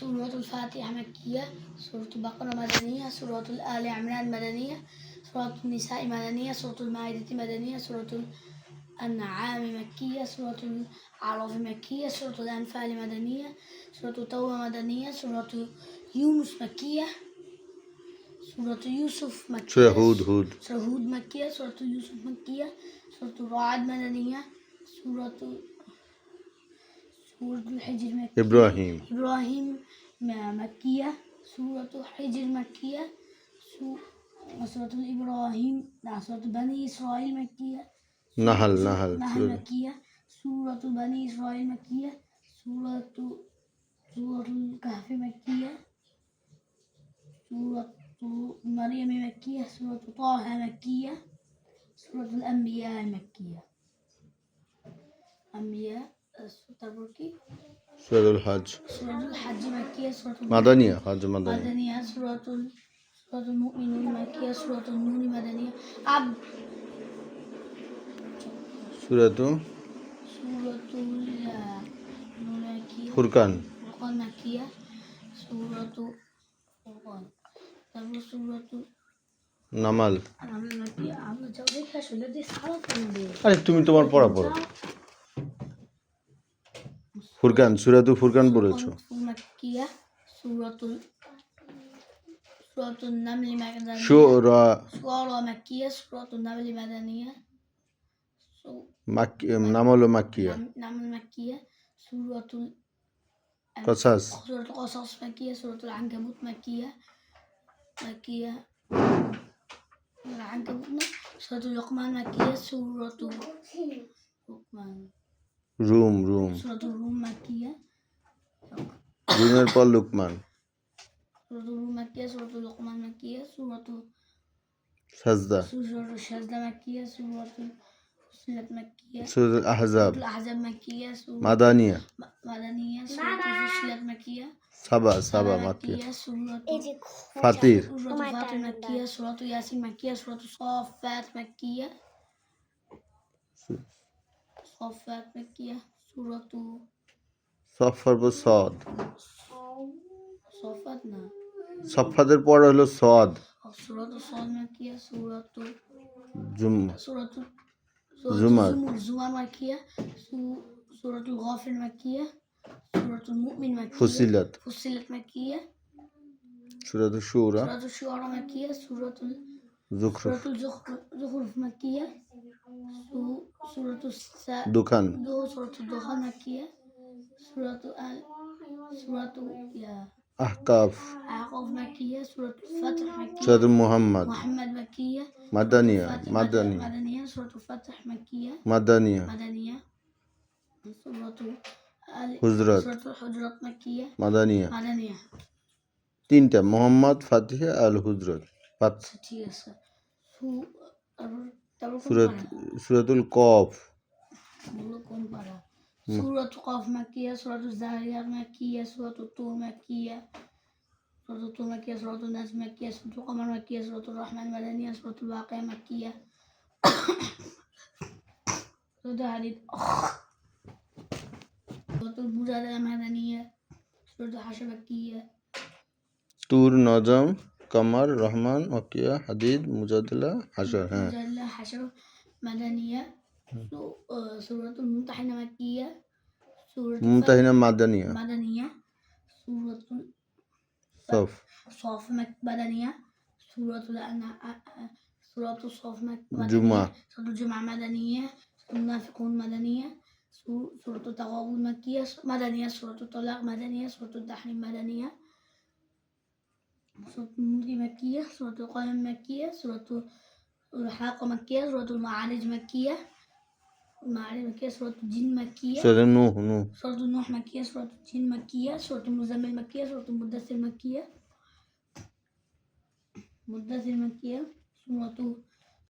سورة الفاتحة مكية سورة البقرة مدنية سورة الآل عمران مدنية سورة النساء مدنية سورة المائدة مدنية سورة الأنعام مكية سورة العرف مكية سورة الأنفال مدنية سورة التوبة مدنية سورة يونس مكية سورة يوسف مكية سورة هود؟ هود. سورة هود مكية سورة يوسف مكية سورة الرعد مدنية سورة سورة الحجر مكية. إبراهيم. إبراهيم مكية. سورة الحجر مكية. سورة إبراهيم سورة بني إسرائيل مكية. نحل نحل. نحل مكية. سورة بني إسرائيل مكية. سورة سورة الكهف مكية. سورة مريم مكية. سورة طه مكية. سورة الأنبياء مكية. أنبياء সুরাতুল হজ। মাদানিয়া হজ মাদানিয়া। সুরাতুল সুরাতুল মুমিনুন মাকিয়া সুরাতুল নূন মাদানিয়া। আব। সুরাতু সুরাতুল নূন ফুরকান। ফুরকান মাকিয়া সুরাতু ফুরকান। তারপর নামাল। আরে তুমি তোমার পড়া পড়ো। النمل مدنية سو- মাক্কি নাম হলো মাক্কিয়া نعم نعم المكية سورة ال- কসাস سورة القصص مكية سورة العنكبوت مكية مكية العنكبوت سورة لقمان مكية سورة لقمان রুম রুম سورة الروم مكية রুমের পর লুকমান سورة الروم مكية سورة لقمان مكية سورة সাজদা سورة الشهزة مكية سورة فصلت مكية সুরাতুল আহজাব سورة الأحزاب مكية سورة মাদানিয়া م- مدنية سورة فصلت مكية সাবা সাবা মাক্কিয়া مكية سورة ফাতির سورة فاطر مكية سورة ياسين مكية سورة صافات مكية صافات مكية سورة সফার পর সদ صافات نعم সফাদের পর হলো সদ سورة صاد مكية سورة জুম سورة زمر. زمر زمر مكية سو- سورة الغافر مكية سورة المؤمن مكية ফুসিলাত فصلت مكية সুরাতুল শুরা سورة الشعراء مكية سورة ال- জুখরুফ سورة الزخرف زخرف مكية سو- سورة الساء দোকান دو سورة الدخان مكية سورة آل سورة يا আহকাফ أعقاف مكية سورة الفتح مكية সুরাতুল মুহাম্মদ محمد مكية মাদানিয়া الفتح মাদানি مدنية سورة الفتح مكية মাদানিয়া مدنية سورة آل হুজরত سورة الحجرات مكية মাদানিয়া مدنية তিনটা মোহাম্মদ ফাতিহা আল হুজরত পাঁচ ঠিক আছে সু- তারপর- তারপর কোন সুরাত পারা? সুরাতুল কফ বলো কোন পারা? سورة قاف مكية سورة الزاريات مكية سورة الطور مكية سورة الطور مكية سورة الناس مكية سورة القمر مكية سورة الرحمن مدنية سورة الواقع مكية سورة الحديد سورة المجادلة مدنية سورة الحشر مكية তুর নজম কামার রহমান ওকিয়া হাদিদ মুজাদিলা হাসার হ্যাঁ। হাসার মাদানিয়া। সুরাতুল মুমতাহিনা মাকিয়া মুমতাহিনা মাদানিয়া। মাদানিয়া সুরাতুল সফ। সফ মাদানিয়া সুরাতুল সুরাতুল সফ মাদানিয়া জুমা। মাদানিয়া মুনাফিকুন মাদানিয়া সুরাতুল তাগাবুন মাকিয়া মাদানিয়া সুরাতুল তালাক মাদানিয়া সুরাতুল তাহরিম মাদানিয়া سورة النور مكية سورة القلم مكية سورة الحلقة مكية سورة المعارج مكية المعارج مكية سورة الجن مكية سورة نوح نوح سورة نوح مكية سورة الجن مكية سورة المزمل مكية سورة المدثر مكية مدثر مكية سورة